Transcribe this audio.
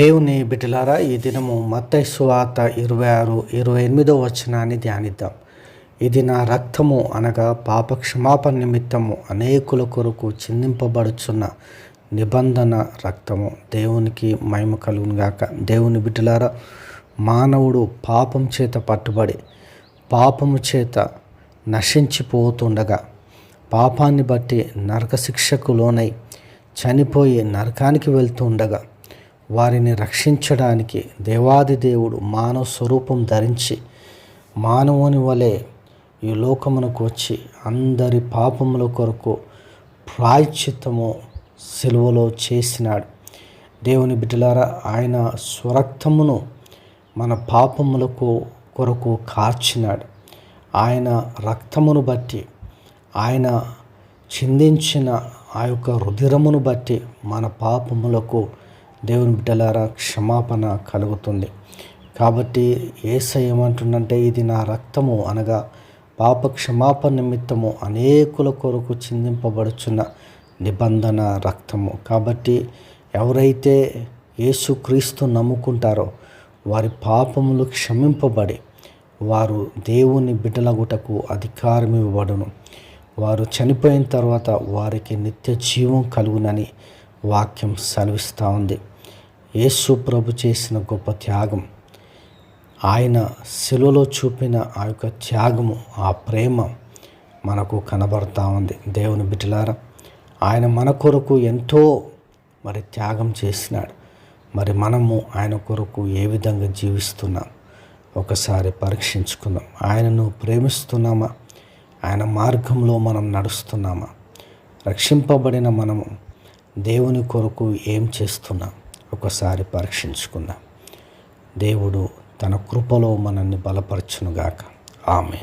దేవుని బిడ్డలారా ఈ దినము మత్తై సువార్త ఇరవై ఆరు ఇరవై ఎనిమిదో వచనాన్ని ధ్యానిద్దాం. ఇది నా రక్తము అనగా పాప క్షమాపణ నిమిత్తము అనేకుల కొరకు చిందింపబడుచున్న నిబంధన రక్తము. దేవునికి మహిమ కలుగునుగాక దేవుని బిడ్డలారా మానవుడు పాపం చేత పట్టుబడి పాపము చేత నశించిపోతుండగా పాపాన్ని బట్టి నరకశిక్షకు లోనై చనిపోయి నరకానికి వెళ్తూ ఉండగా వారిని రక్షించడానికి దేవాది దేవుడు మానవ స్వరూపం ధరించి మానవుని వలె ఈ లోకమునకు వచ్చి అందరి పాపముల కొరకు ప్రాయశ్చిత్తము సెలవులో చేసినాడు. దేవుని బిడ్డలారా ఆయన స్వరక్తమును మన పాపములకు కొరకు కార్చినాడు. ఆయన రక్తమును బట్టి ఆయన చిందించిన ఆ యొక్క రుధిరమును బట్టి మన పాపములకు దేవుని బిడ్డలారా క్షమాపణ కలుగుతుంది. కాబట్టి ఏసై ఏమంటుండంటే ఇది నా రక్తము అనగా పాప క్షమాపణ నిమిత్తము అనేకుల కొరకు చిందింపబడుచున్న నిబంధన రక్తము. కాబట్టి ఎవరైతే యేసుక్రీస్తు నమ్ముకుంటారో వారి పాపములు క్షమింపబడి వారు దేవుని బిడ్డలగుటకు అధికారం ఇవ్వబడును. వారు చనిపోయిన తర్వాత వారికి నిత్య జీవం కలుగునని వాక్యం సెలవిస్తూ ఉంది. యేసు ప్రభు చేసిన గొప్ప త్యాగం. ఆయన శిలువలో చూపిన ఆ యొక్క త్యాగము ఆ ప్రేమ మనకు కనబడతా ఉంది. దేవుని బిడ్డలారా ఆయన మన కొరకు ఎంతో మరి త్యాగం చేసినాడు. మరి మనము ఆయన కొరకు ఏ విధంగా జీవిస్తున్నాం? ఒకసారి పరీక్షించుకుందాం. ఆయనను ప్రేమిస్తున్నామా? ఆయన మార్గంలో మనం నడుస్తున్నామా? రక్షింపబడిన మనము దేవుని కొరకు ఏం చేస్తున్నాం? మరొకసారి పరీక్షించుకుందాం. దేవుడు తన కృపలో మనల్ని బలపరచునుగాక. ఆమె